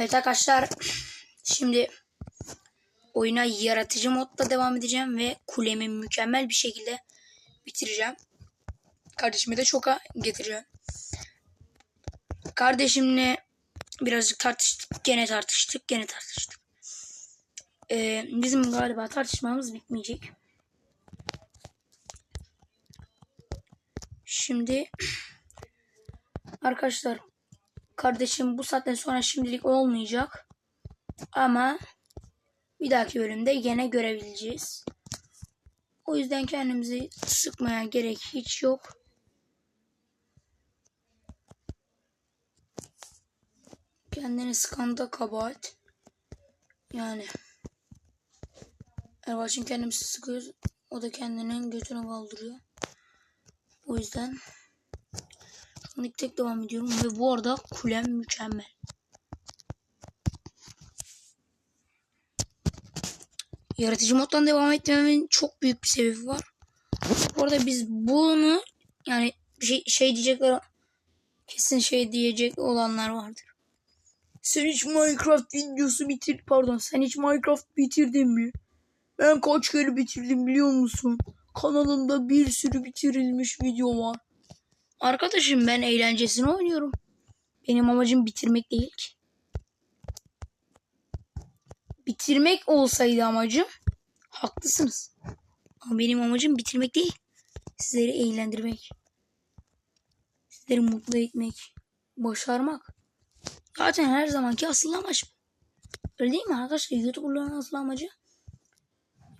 Evet arkadaşlar şimdi oyuna yaratıcı modda devam edeceğim ve kulemi mükemmel bir şekilde bitireceğim. Kardeşimi de çoka getireceğim. Kardeşimle birazcık tartıştık. Gene tartıştık. Gene tartıştık. Ee, bizim galiba tartışmamız bitmeyecek. Şimdi arkadaşlar kardeşim bu saatten sonra şimdilik olmayacak. Ama bir dahaki bölümde gene görebileceğiz. O yüzden kendimizi sıkmaya gerek hiç yok. Kendini sıkan da kabahat. Yani. Erbaş'ın kendimizi sıkıyoruz. O da kendinin götünü kaldırıyor. O yüzden an tek devam ediyorum ve bu arada kulem mükemmel. Yaratıcı moddan devam etmemin çok büyük bir sebebi var. Bu arada biz bunu yani şey, şey diyecekler kesin şey diyecek olanlar vardır. Sen hiç Minecraft videosu bitir pardon sen hiç Minecraft bitirdin mi? Ben kaç kere bitirdim biliyor musun? Kanalımda bir sürü bitirilmiş video var. Arkadaşım ben eğlencesini oynuyorum. Benim amacım bitirmek değil ki. Bitirmek olsaydı amacım haklısınız. Ama benim amacım bitirmek değil. Sizleri eğlendirmek. Sizleri mutlu etmek. Başarmak. Zaten her zamanki asıl amaç. Öyle değil mi arkadaşlar? YouTuber'ların asıl amacı.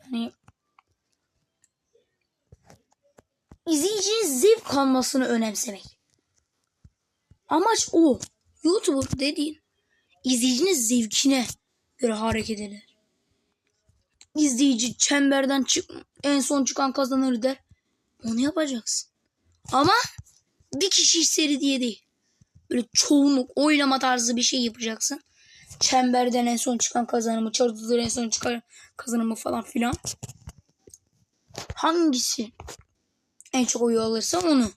Yani izleyicinin zevk almasını önemsemek. Amaç o. YouTuber dediğin izleyicinin zevkine göre hareket eder. İzleyici çemberden çık en son çıkan kazanır der. Onu yapacaksın. Ama bir kişi seri diye değil. Böyle çoğunluk oylama tarzı bir şey yapacaksın. Çemberden en son çıkan kazanımı, çatıdan en son çıkan kazanımı falan filan. Hangisi en çok oyu alırsa onu.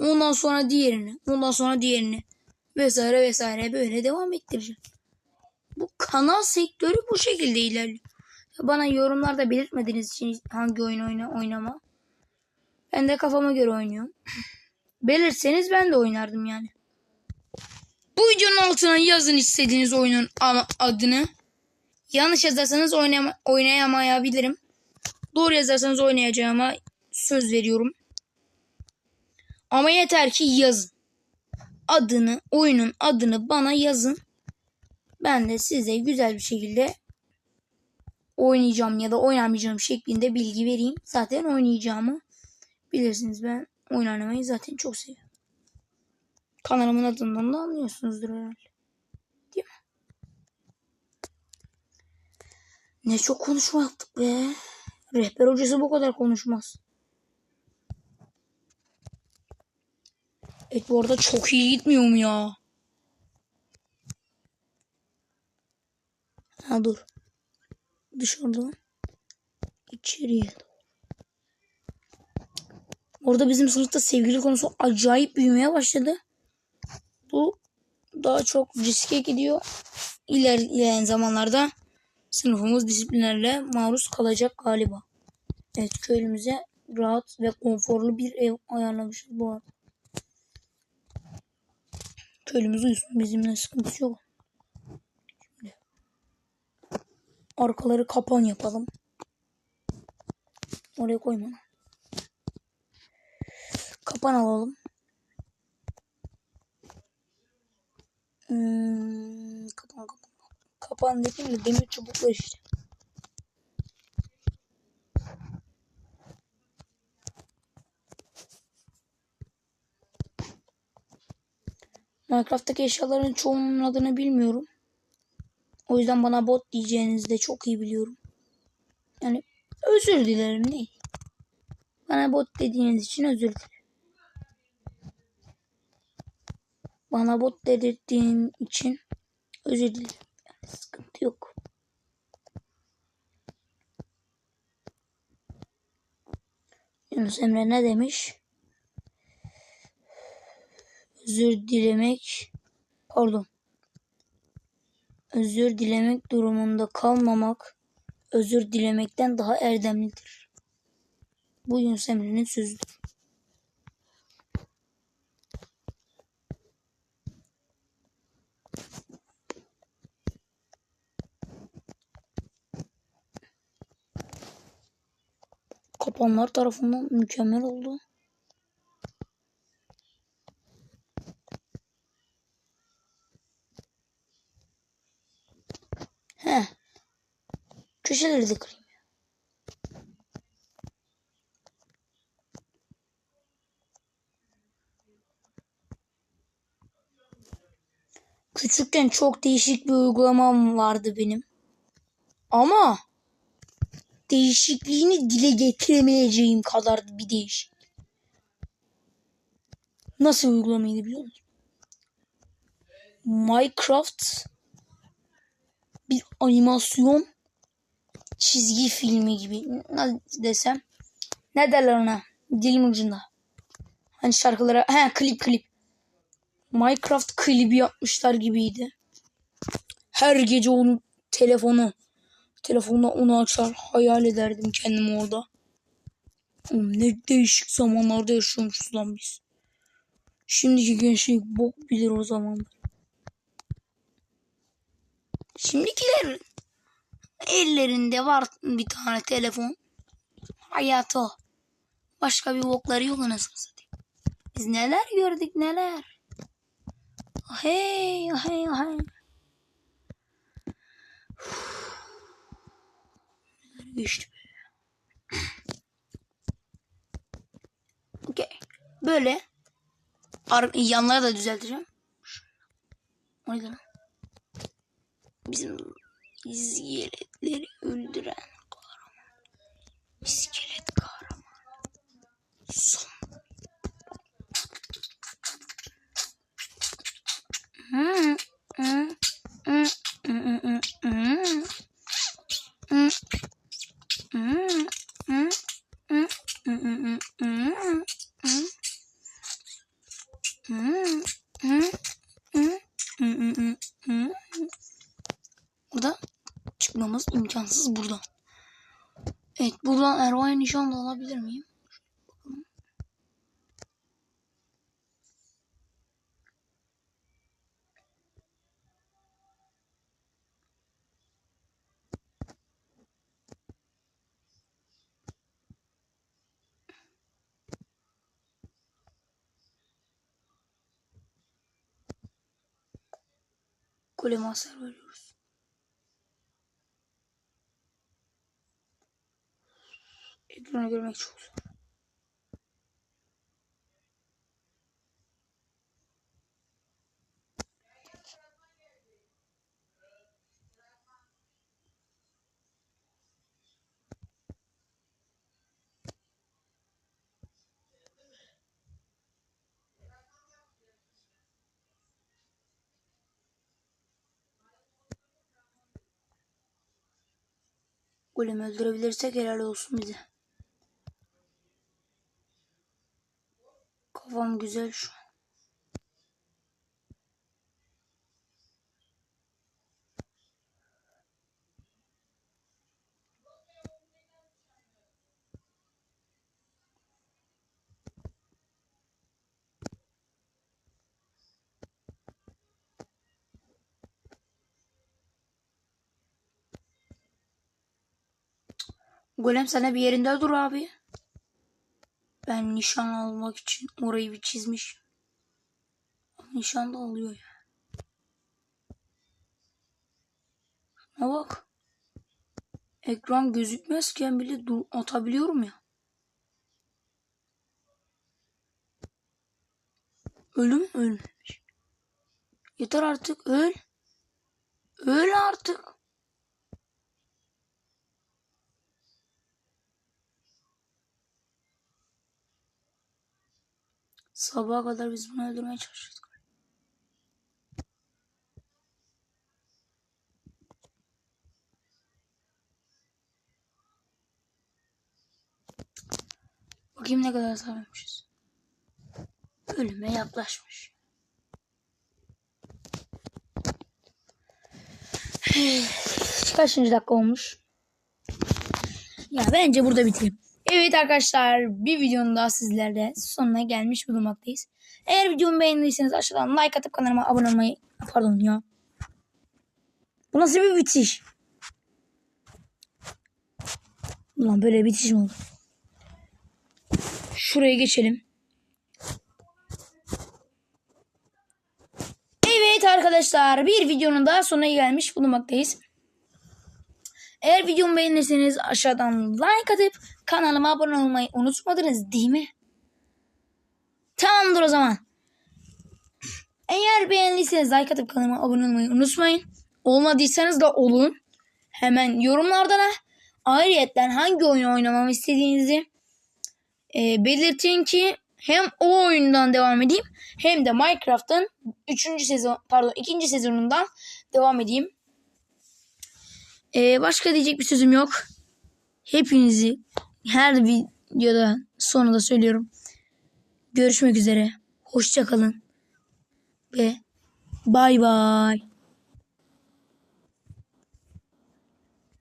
Ondan sonra diğerini, ondan sonra diğerini vesaire vesaire böyle devam ettireceğim. Bu kanal sektörü bu şekilde ilerliyor. Bana yorumlarda belirtmediğiniz için hangi oyun oyna oynama. Ben de kafama göre oynuyorum. Belirtseniz ben de oynardım yani. Bu videonun altına yazın istediğiniz oyunun adını. Yanlış yazarsanız oynayamayabilirim. Doğru yazarsanız oynayacağıma söz veriyorum. Ama yeter ki yazın. Adını, oyunun adını bana yazın. Ben de size güzel bir şekilde oynayacağım ya da oynamayacağım şeklinde bilgi vereyim. Zaten oynayacağımı bilirsiniz. Ben oyun oynamayı zaten çok seviyorum. Kanalımın adından da anlıyorsunuzdur herhalde. Değil mi? Ne çok konuşma yaptık be. Rehber hocası bu kadar konuşmaz. Evet bu arada çok iyi gitmiyor mu ya? Ha dur. Dışarıdan içeriye. Orada bizim sınıfta sevgili konusu acayip büyümeye başladı. Bu daha çok riske gidiyor. İlerleyen zamanlarda sınıfımız disiplinlerle maruz kalacak galiba. Evet köylümüze rahat ve konforlu bir ev ayarlamışız bu arada. Köylümüz uyusun bizimle sıkıntısı yok. Şimdi arkaları kapan yapalım. Oraya koyma. Kapan alalım. Hmm, kapan kapan. Kapan dedim de demir çubuklar işte. Minecraft'taki eşyaların çoğunun adını bilmiyorum. O yüzden bana bot diyeceğinizi de çok iyi biliyorum. Yani özür dilerim değil. Bana bot dediğiniz için özür dilerim. Bana bot dedirttiğin için özür dilerim. Yani sıkıntı yok. Yunus Emre ne demiş? Özür dilemek pardon. Özür dilemek durumunda kalmamak özür dilemekten daha erdemlidir. Bu Yunus Emre'nin sözüdür. Kapanlar tarafından mükemmel oldu. He. Köşeleri de kırayım. Küçükken çok değişik bir uygulamam vardı benim. Ama değişikliğini dile getiremeyeceğim kadar bir değişik. Nasıl uygulamaydı biliyor musun? Minecraft bir animasyon çizgi filmi gibi. Nasıl desem? Ne derler ona? Dilim ucunda. Hani şarkılara he klip klip. Minecraft klibi yapmışlar gibiydi. Her gece onun telefonu telefonda onu açar hayal ederdim kendimi orada. Oğlum ne değişik zamanlarda yaşıyormuşuz lan biz. Şimdiki gençlik bok bilir o zamanlar Şimdikiler ellerinde var bir tane telefon. Hayatı o. Başka bir bokları yok anasını satayım. Biz neler gördük neler. Hey hey hey. Geçti. Okey. Böyle. Ar- yanları da düzelteceğim. O yüzden bizim iskeletleri öldüren kahraman. İskelet kahraman. Son. Hmm, hmm, hmm, hmm, hmm, hmm. Hmm, hmm, hmm, hmm, hmm, hmm, hmm, hmm. Hmm, hmm, hmm, hmm, hmm, hmm. Burada çıkmamız imkansız buradan. Evet buradan Erva'ya nişan da alabilir miyim? Bakalım. Golem hasar veriyoruz. Ekranı görmek çok zor. Golemi öldürebilirsek helal olsun bize. Güzel şu an. Golem sana bir yerinde dur abi. Ben nişan almak için orayı bir çizmiş. Nişan da alıyor ya. Şuna bak. Ekran gözükmezken bile dur atabiliyorum ya. Ölüm ölmemiş. Yeter artık öl. Öl artık. Sabaha kadar biz bunu öldürmeye çalışacağız. Bakayım ne kadar sarmışız. Ölüme yaklaşmış. Kaçıncı dakika olmuş? Ya bence burada bitirelim. Evet arkadaşlar bir videonun daha sizlerle sonuna gelmiş bulunmaktayız. Eğer videomu beğendiyseniz aşağıdan like atıp kanalıma abone olmayı pardon ya. Bu nasıl bir bitiş? Ulan böyle bitiş mi olur? Şuraya geçelim. Evet arkadaşlar bir videonun daha sonuna gelmiş bulunmaktayız. Eğer videomu beğenirseniz aşağıdan like atıp kanalıma abone olmayı unutmadınız değil mi? Tamamdır o zaman. Eğer beğendiyseniz like atıp kanalıma abone olmayı unutmayın. Olmadıysanız da olun. Hemen yorumlardan ha. Ayrıyetten hangi oyunu oynamamı istediğinizi e, belirtin ki hem o oyundan devam edeyim hem de Minecraft'ın 3. sezon pardon 2. sezonundan devam edeyim. E, başka diyecek bir sözüm yok. Hepinizi her videoda sonunda söylüyorum. Görüşmek üzere. Hoşça kalın. Ve bay bay.